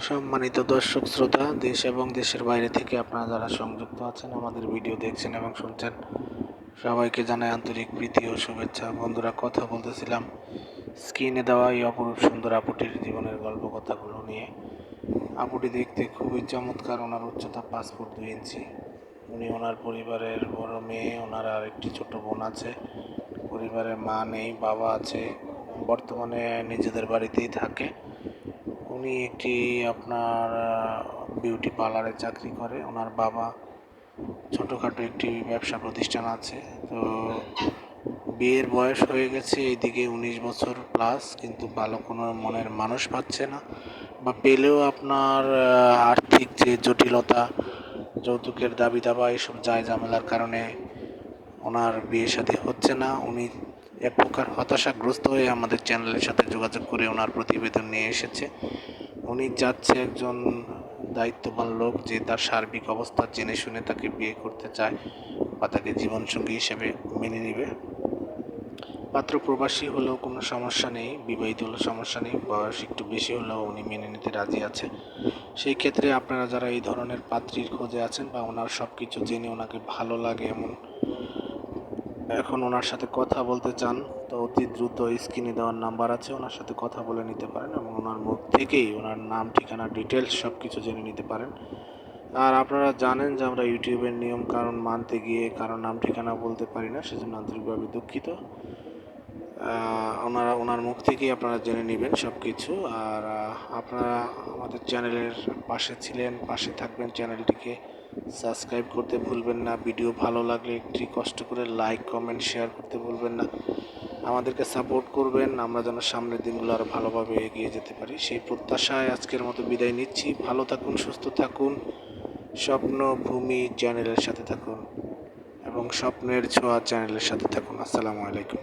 সম্মানিত দর্শক, শ্রোতা, দেশ এবং দেশের বাইরে থেকে আপনারা যারা সংযুক্ত আছেন, আমাদের ভিডিও দেখছেন এবং শুনছেন, সবাইকে জানাই আন্তরিক প্রীতি ও শুভেচ্ছা। বন্ধুরা, কথা বলতেছিলাম স্ক্রিনে দেওয়া এই অপরূপ সুন্দর আপুটির জীবনের গল্প কথাগুলো নিয়ে। আপুটি দেখতে খুবই চমৎকার, ওনার উচ্চতা পাঁচ ফুট দুই ইঞ্চি। উনি ওনার পরিবারের বড় মেয়ে, ওনার আর একটি ছোট বোন আছে। পরিবারের মা নেই, বাবা আছে। বর্তমানে নিজেদের বাড়িতেই থাকে। উনি একটি আপনার বিউটি পার্লারে চাকরি করে। ওনার বাবা ছোটোখাটো একটি ব্যবসা প্রতিষ্ঠান আছে। তো বিয়ের বয়স হয়ে গেছে, এইদিকে উনিশ বছর প্লাস কিন্তু ভালো কোনো মনের মানুষ পাচ্ছে না। বা পেলেও আপনার আর্থিক যে জটিলতা, যৌতুকের দাবি দাবা এসব যায় ঝামেলার কারণে ওনার বিয়ে সাথে হচ্ছে না। উনি এক প্রকার হতাশাগ্রস্ত হয়ে আমাদের চ্যানেলের সাথে যোগাযোগ করে ওনার প্রতিবেদন নিয়ে এসেছে। উনি যাচ্ছে একজন দায়িত্ববান লোক যে তার সার্বিক অবস্থা জেনে শুনে তাকে বিয়ে করতে চায় বা তাকে জীবনসঙ্গী হিসেবে মেনে নেবে। পাত্র প্রবাসী হলেও কোনো সমস্যা নেই, বিবাহিত হলেও সমস্যা নেই, বয়স একটু বেশি হলেও উনি মেনে নিতে রাজি আছে। সেই ক্ষেত্রে আপনারা যারা এই ধরনের পাত্রীর খোঁজে আছেন বা ওনার সব কিছু জেনে ওনাকে ভালো লাগে এমন এখন ওনার সাথে কথা বলতে চান, তো অতি দ্রুত স্ক্রিনে দেওয়ার নাম্বার আছে, ওনার সাথে কথা বলে নিতে পারেন এবং ওনার মুখ থেকেই ওনার নাম, ঠিকানা ডিটেলস সব কিছু জেনে নিতে পারেন। আর আপনারা জানেন যে আমরা ইউটিউবের নিয়ম কারণ মানতে গিয়ে কারণ নাম, ঠিকানা বলতে পারি না, সেজন্য আন্তরিকভাবে দুঃখিত। ওনারা, ওনার মুখ থেকেই আপনারা জেনে নেবেন সব কিছু আর আপনারা আমাদের চ্যানেলের পাশে ছিলেন, পাশে থাকবেন চ্যানেলটিকে সাবস্ক্রাইব করতে ভুলবেন না। ভিডিও ভালো লাগলে একটি কষ্ট করে লাইক, কমেন্ট, শেয়ার করতে ভুলবেন না। আমাদেরকে সাপোর্ট করবেন, আমরা যেন সামনের দিনগুলো আরও ভালোভাবে এগিয়ে যেতে পারি। সেই প্রত্যাশায় আজকের মতো বিদায় নিচ্ছি। ভালো থাকুন, সুস্থ থাকুন। স্বপ্ন ভূমি চ্যানেলের সাথে থাকুন এবং স্বপ্নের ছোঁয়া চ্যানেলের সাথে থাকুন। আসসালামু আলাইকুম।